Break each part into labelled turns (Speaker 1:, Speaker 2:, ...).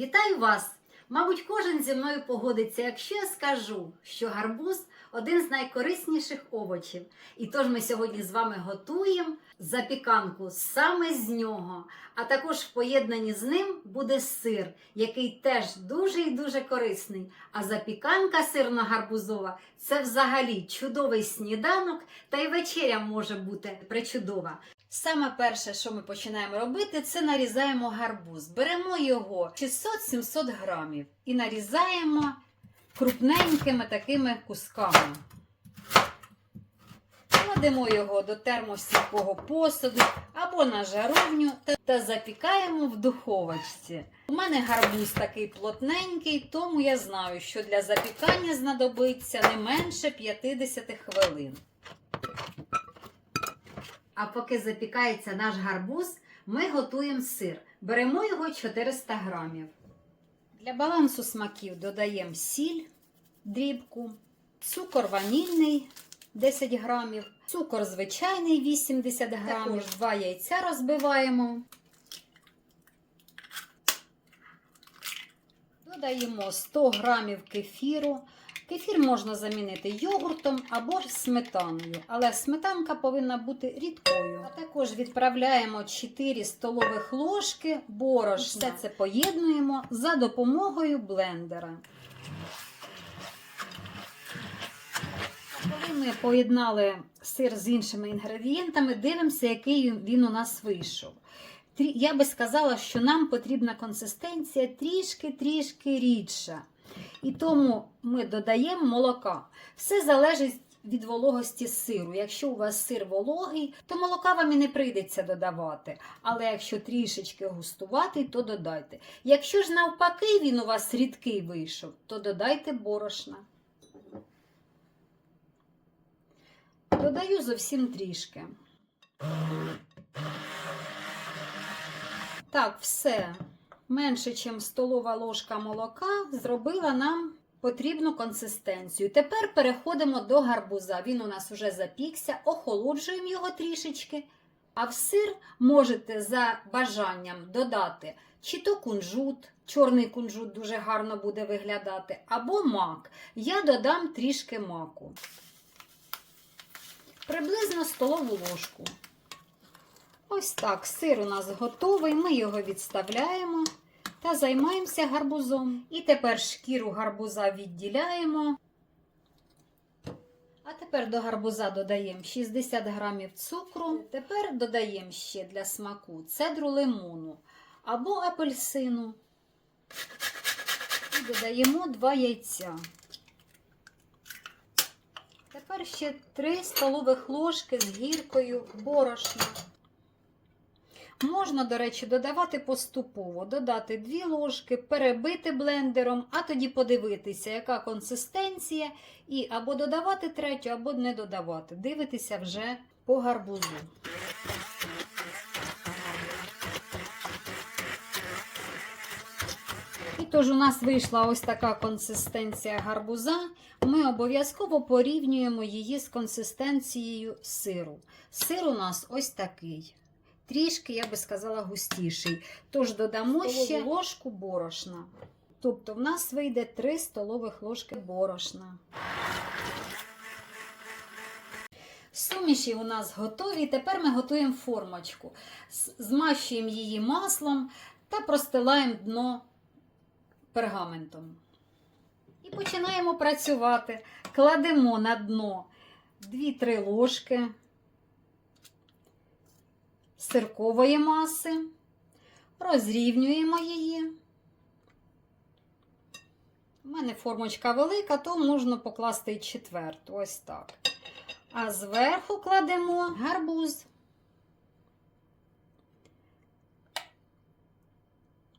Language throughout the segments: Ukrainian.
Speaker 1: Вітаю вас! Мабуть, кожен зі мною погодиться, якщо я скажу, що гарбуз один з найкорисніших овочів. І тож ми сьогодні з вами готуємо запіканку саме з нього. А також в поєднанні з ним буде сир, який теж дуже і дуже корисний. А запіканка сирно-гарбузова це взагалі чудовий сніданок, та й вечеря може бути причудова. Саме перше, що ми починаємо робити, це нарізаємо гарбуз. Беремо його 600-700 грамів і нарізаємо крупненькими такими кусками. Кладемо його до термосівого посуду або на жаровню та запікаємо в духовочці. У мене гарбуз такий плотненький, тому я знаю, що для запікання знадобиться не менше 50 хвилин. А поки запікається наш гарбуз, ми готуємо сир. Беремо його 400 грамів. Для балансу смаків додаємо сіль, дрібку, цукор ванільний 10 грамів, цукор звичайний 80 грамів, Також 2 яйця розбиваємо. Додаємо 100 грамів кефіру. Кефір можна замінити йогуртом або ж сметаною, але сметанка повинна бути рідкою. А також відправляємо 4 столових ложки борошна. Все це поєднуємо за допомогою блендера. Коли ми поєднали сир з іншими інгредієнтами, дивимося, який він у нас вийшов. Я би сказала, що нам потрібна консистенція трішки-трішки рідша. І тому ми додаємо молока. Все залежить від вологості сиру. Якщо у вас сир вологий, то молока вам і не прийдеться додавати. Але якщо трішечки густуватий, то додайте. Якщо ж навпаки він у вас рідкий вийшов, то додайте борошна. Додаю зовсім трішки. Так, все. Менше, ніж столова ложка молока, зробила нам потрібну консистенцію. Тепер переходимо до гарбуза. Він у нас вже запікся, охолоджуємо його трішечки. А в сир можете за бажанням додати чи то кунжут, чорний кунжут дуже гарно буде виглядати, або мак. Я додам трішки маку. Приблизно столову ложку. Ось так, сир у нас готовий, ми його відставляємо та займаємося гарбузом. І тепер шкіру гарбуза відділяємо. А тепер до гарбуза додаємо 60 грамів цукру. Тепер додаємо ще для смаку цедру лимону або апельсину. І додаємо 2 яйця. Тепер ще 3 столових ложки з гіркою борошна. Можна, до речі, додавати поступово, додати 2 ложки, перебити блендером, а тоді подивитися, яка консистенція, і або додавати третю, або не додавати. Дивитися вже по гарбузу. Тож у нас вийшла ось така консистенція гарбуза. Ми обов'язково порівнюємо її з консистенцією сиру. Сир у нас ось такий. Трішки, я би сказала, густіший. Тож додамо ще ложку борошна. Тобто в нас вийде 3 столових ложки борошна. Суміші у нас готові. Тепер ми готуємо формочку. Змащуємо її маслом та простилаємо дно пергаментом. І починаємо працювати. Кладемо на дно 2-3 ложки сиркової маси, розрівнюємо її. У мене формочка велика, то можна покласти і четверту, ось так. А зверху кладемо гарбуз.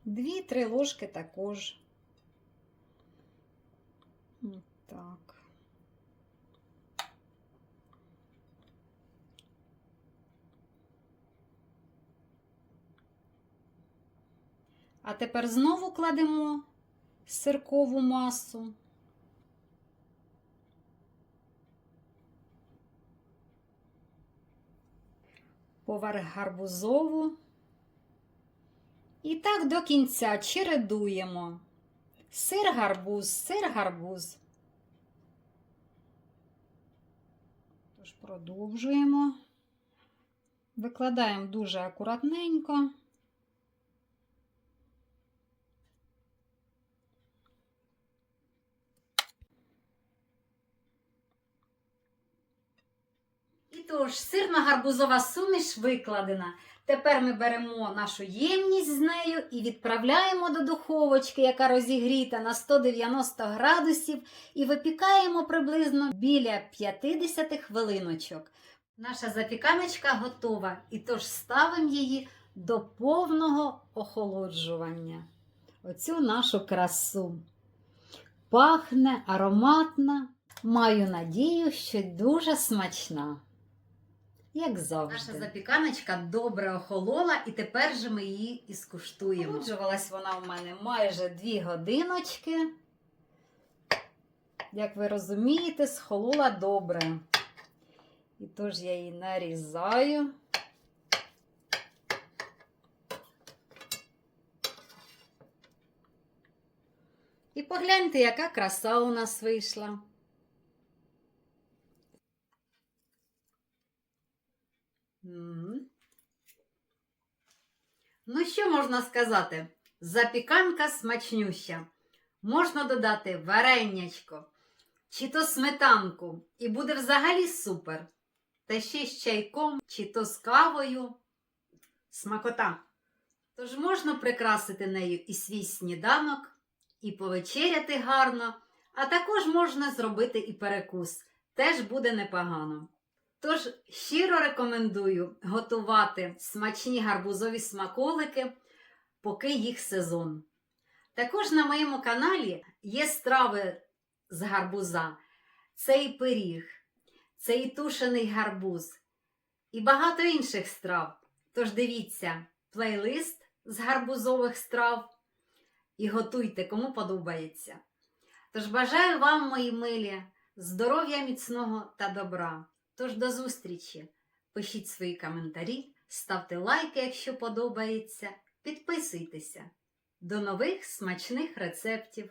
Speaker 1: Дві-три ложки також. Так. А тепер знову кладемо сиркову масу. Поверх гарбузову І так до кінця чередуємо. Сир гарбуз, сир гарбуз. Тож продовжуємо. Викладаємо дуже акуратненько. І тож, сирно-гарбузова суміш викладена. Тепер ми беремо нашу ємність з нею і відправляємо до духовочки, яка розігріта на 190 градусів, і випікаємо приблизно біля 50 хвилиночок. Наша запіканочка готова, і тож ставимо її до повного охолоджування. Оцю нашу красу. Пахне ароматна. Маю надію, що дуже смачна. Як завжди. Наша запіканочка добре охолола, і тепер же ми її і скуштуємо. Охолоджувалась вона у мене майже 2 годиночки. Як ви розумієте, схолола добре. І тож я її нарізаю. І погляньте, яка краса у нас вийшла. Ну, що можна сказати? Запіканка смачнюща. Можна додати варенячко чи то сметанку, і буде взагалі супер. Та ще з чайком, чи то з кавою. Смакота. Тож можна прикрасити нею і свій сніданок, і повечеряти гарно, а також можна зробити і перекус. Теж буде непогано. Тож щиро рекомендую готувати смачні гарбузові смаколики, поки їх сезон. Також на моєму каналі є страви з гарбуза. Це і пиріг, це і тушений гарбуз, і багато інших страв. Тож дивіться плейлист з гарбузових страв і готуйте, кому подобається. Тож бажаю вам, мої милі, здоров'я міцного та добра. Тож до зустрічі! Пишіть свої коментарі, ставте лайки, якщо подобається, підписуйтеся. До нових смачних рецептів!